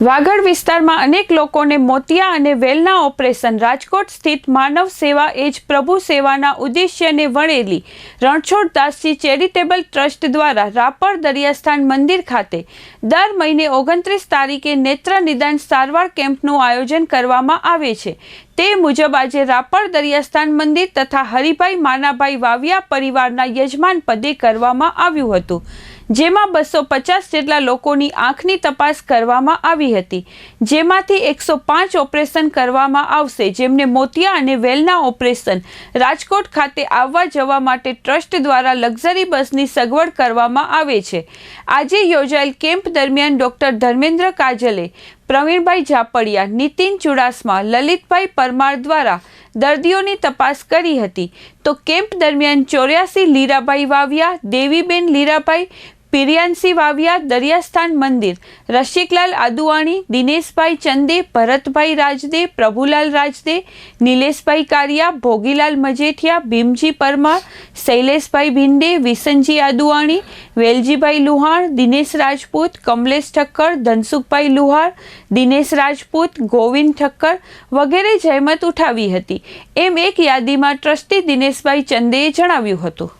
વાગડ વિસ્તારમાં અનેક લોકોને મોતિયા અને વેલના ઓપરેશન. રાજકોટ સ્થિત માનવ સેવા એજ પ્રભુ સેવાના ઉદ્દેશ્યને વણેલી રણછોડ દાસજી ચેરિટેબલ ટ્રસ્ટ દ્વારા રાપર દરિયાસ્થાન મંદિર ખાતે દર મહિને ઓગણત્રીસ તારીખે નેત્ર નિદાન સારવાર કેમ્પનું આયોજન કરવામાં આવે છે. તે મુજબ આજે રાપર દરિયાસ્થાન મંદિર તથા હરિભાઈ માનાભાઈ વાવિયા પરિવારના યજમાન પદે કરવામાં આવ્યું હતું. જેમાં બસો પચાસ જેટલા લોકોની આંખની તપાસ કરવામાં આવી હતી. જેમાંથી એકસો પાંચ ઓપરેશન કરવામાં આવશે. જેમને મોતિયા અને વેલના ઓપરેશન રાજકોટ ખાતે આવવા જવા માટે ટ્રસ્ટ દ્વારા લક્ઝરી બસની સગવડ કરવામાં આવે છે. આજે યોજાયેલ કેમ્પ દરમિયાન ડોક્ટર ધર્મેન્દ્ર કાજલે, પ્રવીણભાઈ ઝાપડિયા, નીતિન ચુડાસમા, લલિતભાઈ પરમાર દ્વારા દર્દીઓની તપાસ કરી હતી. તો કેમ્પ દરમિયાન ચોર્યાસી લીરાભાઈ વાવિયા, દેવીબેન લીરાભાઈ પિરિયાનસી વાવિયા, દરિયાસ્થાન મંદિર, રસિકલાલ આદુવાણી, દિનેશભાઈ ચંદે, ભરતભાઈ રાજદે, પ્રભુલાલ રાજદે, નિલેશભાઈ કારિયા, ભોગીલાલ મજેઠિયા, ભીમજી પરમાર, શૈલેષભાઈ ભિંડે, વિસનજી આદુવાણી, વેલજીભાઈ લુહાણ, દિનેશ રાજપૂત, કમલેશ ઠક્કર, ધનસુખભાઈ લુહાર, દિનેશ રાજપૂત, ગોવિંદ ઠક્કર વગેરે જહેમત ઉઠાવી હતી. એમ એક યાદીમાં ટ્રસ્ટી દિનેશભાઈ ચંદેએ જણાવ્યું હતું.